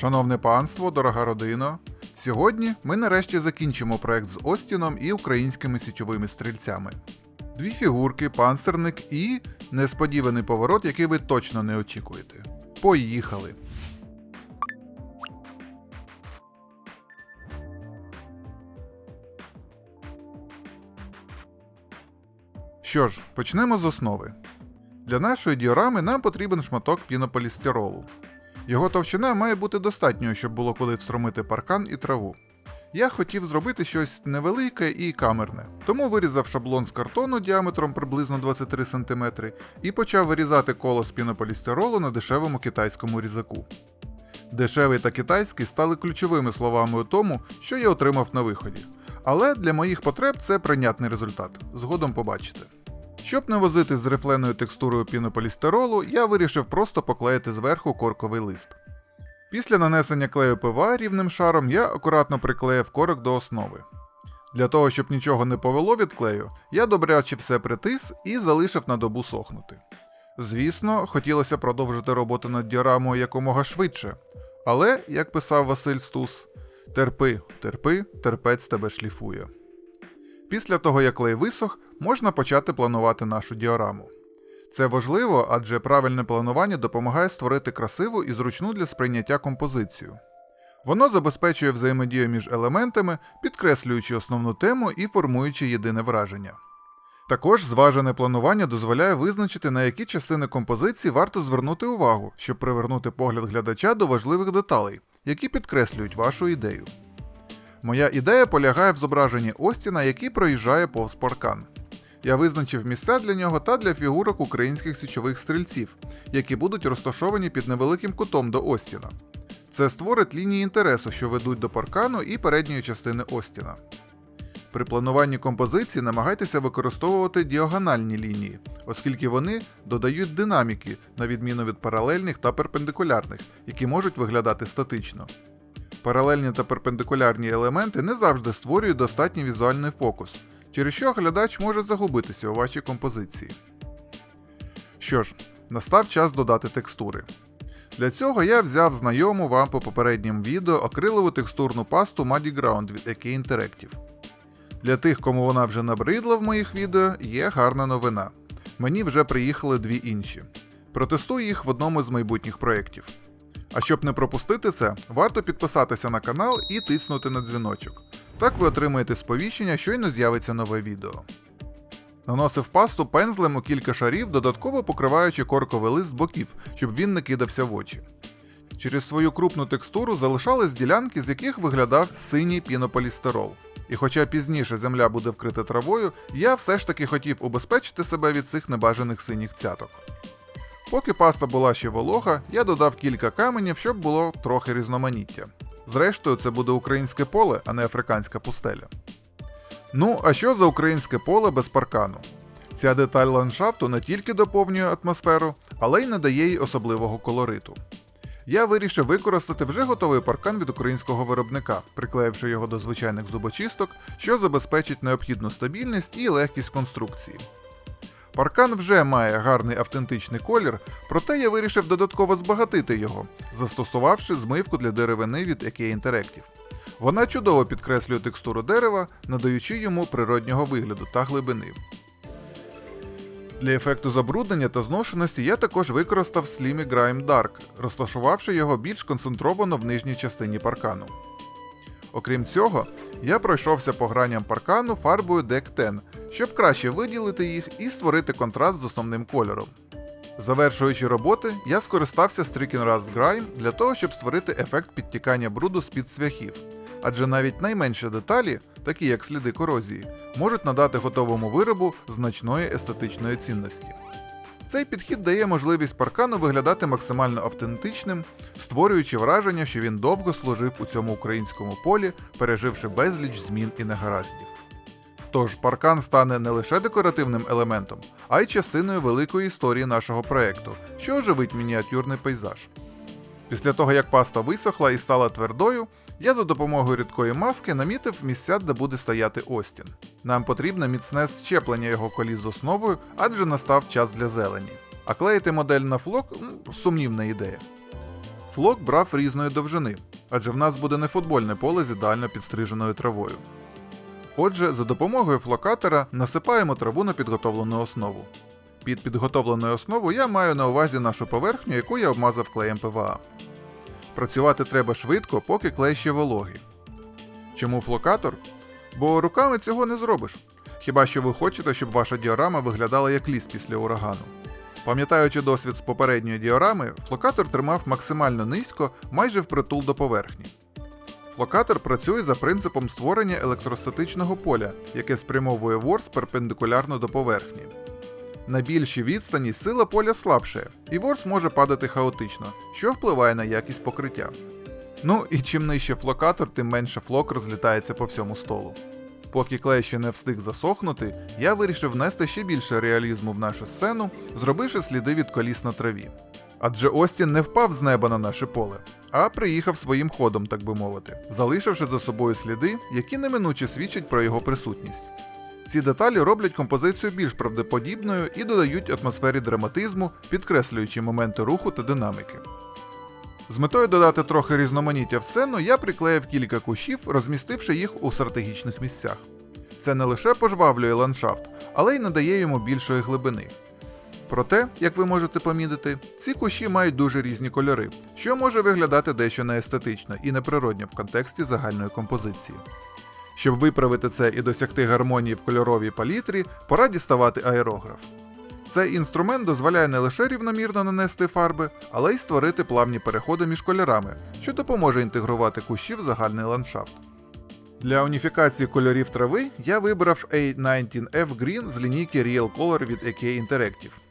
Шановне панство, дорога родина. Сьогодні ми нарешті закінчимо проект з Остіном і українськими січовими стрільцями. Дві фігурки, панцерник і несподіваний поворот, який ви точно не очікуєте. Поїхали! Що ж, почнемо з основи. Для нашої діорами нам потрібен шматок пінополістиролу. Його товщина має бути достатньою, щоб було куди встромити паркан і траву. Я хотів зробити щось невелике і камерне, тому вирізав шаблон з картону діаметром приблизно 23 см і почав вирізати коло з пінополістиролу на дешевому китайському різаку. Дешевий та китайський стали ключовими словами у тому, що я отримав на виході. Але для моїх потреб це прийнятний результат. Згодом побачите. Щоб не возити з рифленою текстурою пінополістиролу, я вирішив просто поклеїти зверху корковий лист. Після нанесення клею ПВА рівним шаром я акуратно приклеїв корок до основи. Для того, щоб нічого не повело від клею, я добряче все притис і залишив на добу сохнути. Звісно, хотілося продовжити роботу над діорамою якомога швидше. Але, як писав Василь Стус, терпи, терпи, терпець тебе шліфує. Після того, як клей висох, можна почати планувати нашу діораму. Це важливо, адже правильне планування допомагає створити красиву і зручну для сприйняття композицію. Воно забезпечує взаємодію між елементами, підкреслюючи основну тему і формуючи єдине враження. Також зважене планування дозволяє визначити, на які частини композиції варто звернути увагу, щоб привернути погляд глядача до важливих деталей, які підкреслюють вашу ідею. Моя ідея полягає в зображенні Остіна, який проїжджає повз паркан. Я визначив місця для нього та для фігурок українських січових стрільців, які будуть розташовані під невеликим кутом до Остіна. Це створить лінії інтересу, що ведуть до паркану і передньої частини Остіна. При плануванні композиції намагайтеся використовувати діагональні лінії, оскільки вони додають динаміки, на відміну від паралельних та перпендикулярних, які можуть виглядати статично. Паралельні та перпендикулярні елементи не завжди створюють достатній візуальний фокус, через що глядач може загубитися у вашій композиції. Що ж, настав час додати текстури. Для цього я взяв знайому вам по попереднім відео акрилову текстурну пасту Muddy Ground від AK Interactive. Для тих, кому вона вже набридла в моїх відео, є гарна новина. Мені вже приїхали дві інші. Протестую їх в одному з майбутніх проєктів. А щоб не пропустити це, варто підписатися на канал і тиснути на дзвіночок. Так ви отримаєте сповіщення, щойно з'явиться нове відео. Наносив пасту пензлем у кілька шарів, додатково покриваючи корковий лист з боків, щоб він не кидався в очі. Через свою крупну текстуру залишались ділянки, з яких виглядав синій пінополістирол. І хоча пізніше земля буде вкрита травою, я все ж таки хотів убезпечити себе від цих небажаних синіх цяток. Поки паста була ще волога, я додав кілька каменів, щоб було трохи різноманіття. Зрештою, це буде українське поле, а не африканська пустеля. Ну, а що за українське поле без паркану? Ця деталь ландшафту не тільки доповнює атмосферу, але й надає їй особливого колориту. Я вирішив використати вже готовий паркан від українського виробника, приклеївши його до звичайних зубочисток, що забезпечить необхідну стабільність і легкість конструкції. Паркан вже має гарний автентичний колір, проте я вирішив додатково збагатити його, застосувавши змивку для деревини від AK Interactive. Вона чудово підкреслює текстуру дерева, надаючи йому природнього вигляду та глибини. Для ефекту забруднення та зношеності я також використав Slimmy Grime Dark, розташувавши його більш концентровано в нижній частині паркану. Окрім цього, я пройшовся по граням паркану фарбою Deck 10, щоб краще виділити їх і створити контраст з основним кольором. Завершуючи роботи, я скористався Stricken Rust Grime для того, щоб створити ефект підтікання бруду з-під цвяхів, адже навіть найменші деталі, такі як сліди корозії, можуть надати готовому виробу значної естетичної цінності. Цей підхід дає можливість паркану виглядати максимально автентичним, створюючи враження, що він довго служив у цьому українському полі, переживши безліч змін і негараздів. Тож паркан стане не лише декоративним елементом, а й частиною великої історії нашого проекту, що оживить мініатюрний пейзаж. Після того, як паста висохла і стала твердою, я за допомогою рідкої маски намітив місця, де буде стояти Остін. Нам потрібне міцне щеплення його коліс з основою, адже настав час для зелені. А клеїти модель на флок сумнівна ідея. флок брав різної довжини, адже в нас буде не футбольне поле з ідеально підстриженою травою. Отже, за допомогою флокатора насипаємо траву на підготовлену основу. Під підготовленою основу я маю на увазі нашу поверхню, яку я обмазав клеєм ПВА. Працювати треба швидко, поки клей ще вологий. Чому флокатор? Бо руками цього не зробиш. Хіба що ви хочете, щоб ваша діорама виглядала як ліс після урагану. Пам'ятаючи досвід з попередньої діорами, флокатор тримав максимально низько, майже впритул до поверхні. Флокатор працює за принципом створення електростатичного поля, яке спрямовує ворс перпендикулярно до поверхні. На більшій відстані сила поля слабше, і ворс може падати хаотично, що впливає на якість покриття. Ну і чим нижче флокатор, тим менше флок розлітається по всьому столу. Поки клей ще не встиг засохнути, я вирішив внести ще більше реалізму в нашу сцену, зробивши сліди від коліс на траві. Адже Остін не впав з неба на наше поле, а приїхав своїм ходом, так би мовити, залишивши за собою сліди, які неминуче свідчать про його присутність. Ці деталі роблять композицію більш правдоподібною і додають атмосфері драматизму, підкреслюючи моменти руху та динаміки. З метою додати трохи різноманіття в сцену, я приклеїв кілька кущів, розмістивши їх у стратегічних місцях. Це не лише пожвавлює ландшафт, але й надає йому більшої глибини. Проте, як ви можете помітити, ці кущі мають дуже різні кольори, що може виглядати дещо неестетично і неприродньо в контексті загальної композиції. Щоб виправити це і досягти гармонії в кольоровій палітрі, пора діставати аерограф. Цей інструмент дозволяє не лише рівномірно нанести фарби, але й створити плавні переходи між кольорами, що допоможе інтегрувати кущі в загальний ландшафт. Для уніфікації кольорів трави я вибрав A19F Green з лінійки Real Color від AK Interactive.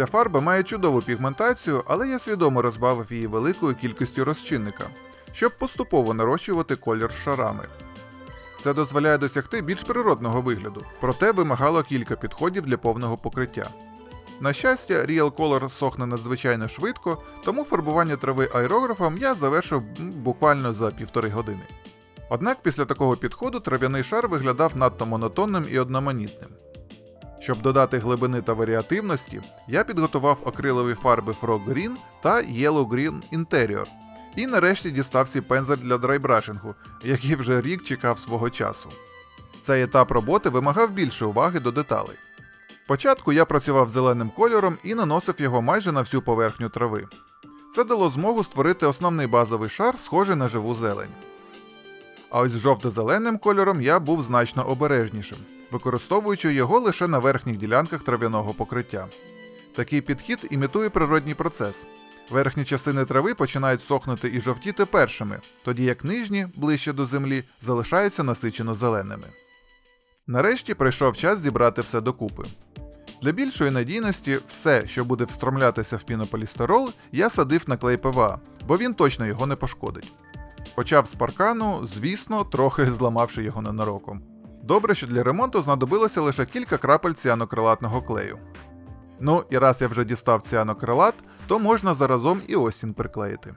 Ця фарба має чудову пігментацію, але я свідомо розбавив її великою кількістю розчинника, щоб поступово нарощувати колір шарами. Це дозволяє досягти більш природного вигляду, проте вимагало кілька підходів для повного покриття. На щастя, Real Color сохне надзвичайно швидко, тому фарбування трави аерографом я завершив буквально за півтори години. Однак після такого підходу трав'яний шар виглядав надто монотонним і одноманітним. Щоб додати глибини та варіативності, я підготував акрилові фарби Frog Green та Yellow Green Interior, і нарешті дістав свій пензель для драйбрашингу, який вже рік чекав свого часу. Цей етап роботи вимагав більше уваги до деталей. Спочатку я працював зеленим кольором і наносив його майже на всю поверхню трави. Це дало змогу створити основний базовий шар, схожий на живу зелень. А ось з жовто-зеленим кольором я був значно обережнішим, використовуючи його лише на верхніх ділянках трав'яного покриття. Такий підхід імітує природній процес. Верхні частини трави починають сохнути і жовтіти першими, тоді як нижні, ближче до землі, залишаються насичено зеленими. Нарешті прийшов час зібрати все докупи. Для більшої надійності, все, що буде встромлятися в пінополістирол, я садив на клей ПВА, бо він точно його не пошкодить. Почав з паркану, звісно, трохи зламавши його ненароком. Добре, що для ремонту знадобилося лише кілька крапель ціанокрилатного клею. Ну і раз я вже дістав ціанокрилат, то можна заразом і Остін приклеїти.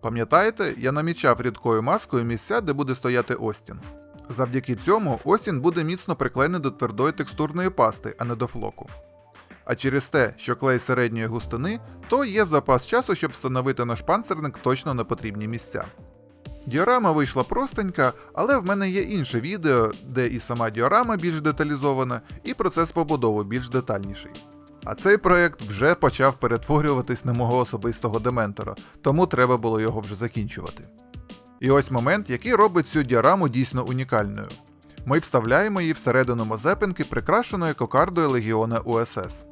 Пам'ятаєте, я намічав рідкою маскою місця, де буде стояти Остін. Завдяки цьому Остін буде міцно приклеєний до твердої текстурної пасти, а не до флоку. А через те, що клей середньої густини, то є запас часу, щоб встановити наш панцирник точно на потрібні місця. Діорама вийшла простенька, але в мене є інше відео, де і сама діорама більш деталізована, і процес побудови більш детальніший. А цей проект вже почав перетворюватись на мого особистого дементора, тому треба було його вже закінчувати. І ось момент, який робить цю діораму дійсно унікальною. Ми вставляємо її всередину мазепинки, прикрашеної кокардою Легіона УСС.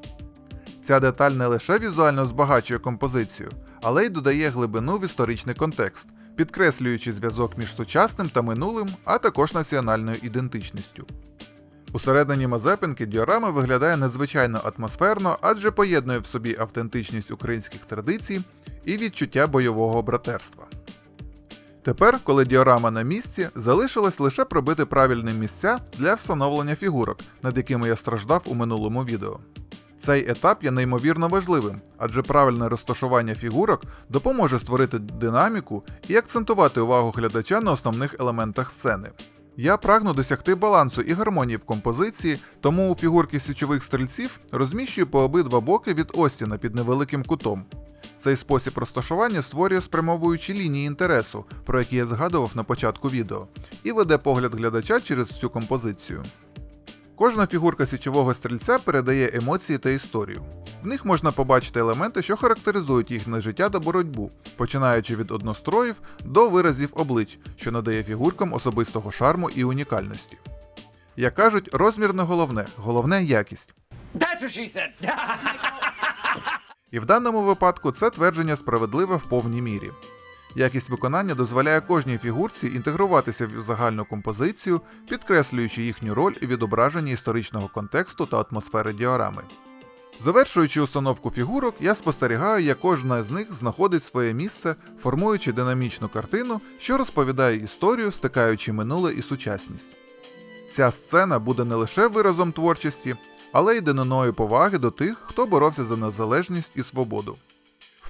Ця деталь не лише візуально збагачує композицію, але й додає глибину в історичний контекст, підкреслюючи зв'язок між сучасним та минулим, а також національною ідентичністю. Усередині Мазепинки діорама виглядає надзвичайно атмосферно, адже поєднує в собі автентичність українських традицій і відчуття бойового братерства. Тепер, коли діорама на місці, залишилось лише пробити правильні місця для встановлення фігурок, над якими я страждав у минулому відео. Цей етап є неймовірно важливим, адже правильне розташування фігурок допоможе створити динаміку і акцентувати увагу глядача на основних елементах сцени. Я прагну досягти балансу і гармонії в композиції, тому у фігурки січових стрільців розміщую по обидва боки від Остіна під невеликим кутом. Цей спосіб розташування створює спрямовуючі лінії інтересу, про які я згадував на початку відео, і веде погляд глядача через всю композицію. Кожна фігурка січового стрільця передає емоції та історію. В них можна побачити елементи, що характеризують їхнє життя та боротьбу, починаючи від одностроїв до виразів облич, що надає фігуркам особистого шарму і унікальності. Як кажуть, розмір не головне, головне якість. That's what she said. І в даному випадку це твердження справедливе в повній мірі. Якість виконання дозволяє кожній фігурці інтегруватися в загальну композицію, підкреслюючи їхню роль і відображення історичного контексту та атмосфери діорами. Завершуючи установку фігурок, я спостерігаю, як кожна з них знаходить своє місце, формуючи динамічну картину, що розповідає історію, стикаючи минуле і сучасність. Ця сцена буде не лише виразом творчості, але й даниною поваги до тих, хто боровся за незалежність і свободу.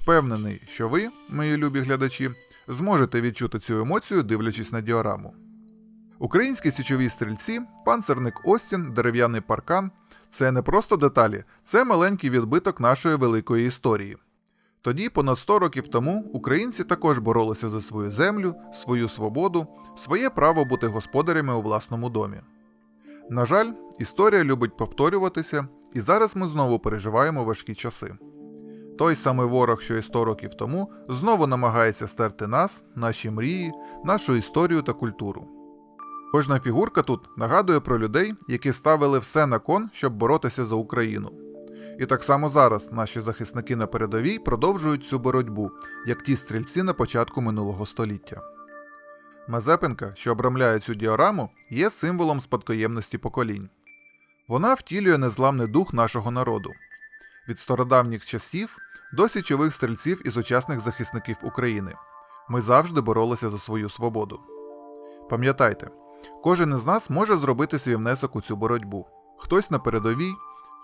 Впевнений, що ви, мої любі глядачі, зможете відчути цю емоцію, дивлячись на діораму. Українські січові стрільці, панцерник Остін, дерев'яний паркан це не просто деталі, це маленький відбиток нашої великої історії. Тоді, понад 100 років тому, українці також боролися за свою землю, свою свободу, своє право бути господарями у власному домі. На жаль, історія любить повторюватися, і зараз ми знову переживаємо важкі часи. Той самий ворог, що і 100 років тому, знову намагається стерти нас, наші мрії, нашу історію та культуру. Кожна фігурка тут нагадує про людей, які ставили все на кон, щоб боротися за Україну. І так само зараз наші захисники на передовій продовжують цю боротьбу, як ті стрільці на початку минулого століття. Мазепинка, що обрамляє цю діораму, є символом спадкоємності поколінь. Вона втілює незламний дух нашого народу. Від стародавніх часів до січових стрільців і сучасних захисників України. Ми завжди боролися за свою свободу. Пам'ятайте, кожен із нас може зробити свій внесок у цю боротьбу. Хтось на передовій,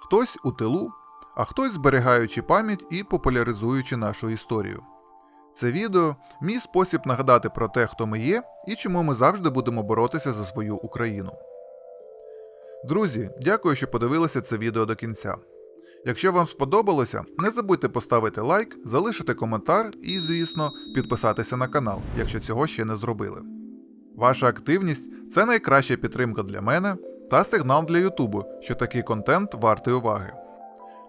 хтось у тилу, а хтось зберігаючи пам'ять і популяризуючи нашу історію. Це відео мій спосіб нагадати про те, хто ми є і чому ми завжди будемо боротися за свою Україну. Друзі, дякую, що подивилися це відео до кінця. Якщо вам сподобалося, не забудьте поставити лайк, залишити коментар і, звісно, підписатися на канал, якщо цього ще не зробили. Ваша активність це найкраща підтримка для мене та сигнал для Ютубу, що такий контент вартий уваги.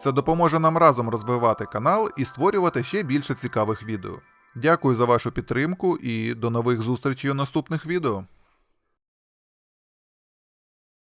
Це допоможе нам разом розвивати канал і створювати ще більше цікавих відео. Дякую за вашу підтримку і до нових зустрічей у наступних відео.